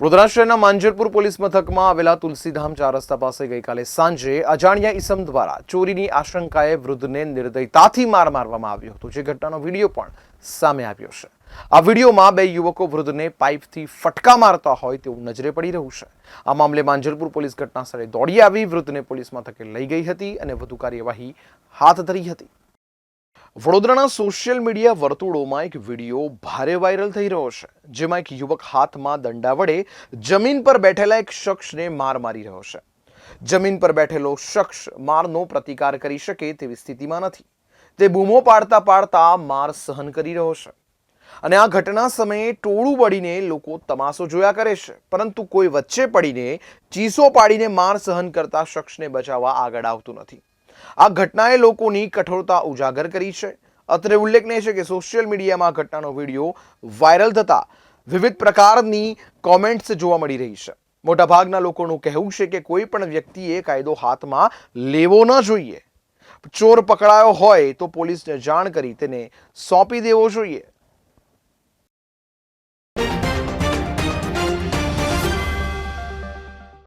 વડોદરા શહેરના માંજરપુર પોલીસ મથકમાં આવેલા તુલસીધામ ચાર રસ્તા પાસે ગઈકાલે સાંજે અજાણ્યા ઇસમ દ્વારા ચોરીની આશંકાએ વૃદ્ધને નિર્દયતાથી માર મારવામાં આવ્યો હતો, જે ઘટનાનો વીડિયો પણ સામે આવ્યો છે. આ વિડીયોમાં બે યુવકો વૃદ્ધને પાઇપથી ફટકા મારતા હોય તેવું નજરે પડી રહ્યું છે. આ મામલે માંજરપુર પોલીસ ઘટના સ્થળે દોડી આવી, વૃદ્ધને પોલીસ મથકે લઈ ગઈ હતી અને વધુ કાર્યવાહી હાથ ધરી હતી. વડોદરાના સોશિયલ મીડિયા વર્તુળોમાં એક વીડિયો ભારે વાયરલ થઈ રહ્યો છે, જેમાં એક યુવક હાથમાં દંડા વડે જમીન પર બેઠેલા એક શખ્સને માર મારી રહ્યો છે. જમીન પર બેઠેલો શખ્સ મારનો પ્રતિકાર કરી શકે તેવી સ્થિતિમાં નથી. તે બૂમો પાડતા પાડતા માર સહન કરી રહ્યો છે. અને આ ઘટના સમયે ટોળું વળીને લોકો તમાશો જોયા કરે છે, પરંતુ કોઈ વચ્ચે પડીને ચીસો પાડીને માર સહન કરતા શખ્સને બચાવવા આગળ આવતું નથી. આ ઘટનાએ લોકોની કઠોરતા ઉજાગર કરી છે. અત્રે ઉલ્લેખનીય છે કે સોશિયલ મીડિયામાં ઘટનાનો વીડિયો વાયરલ થતા વિવિધ પ્રકારની કોમેન્ટ્સ જોવા મળી રહી છે. મોટાભાગના લોકોનું કહેવું છે કે કોઈ પણ વ્યક્તિએ કાયદો હાથમાં લેવો ન જોઈએ. ચોર પકડાયો હોય તો પોલીસને જાણ કરી તેને સોંપી દેવો જોઈએ.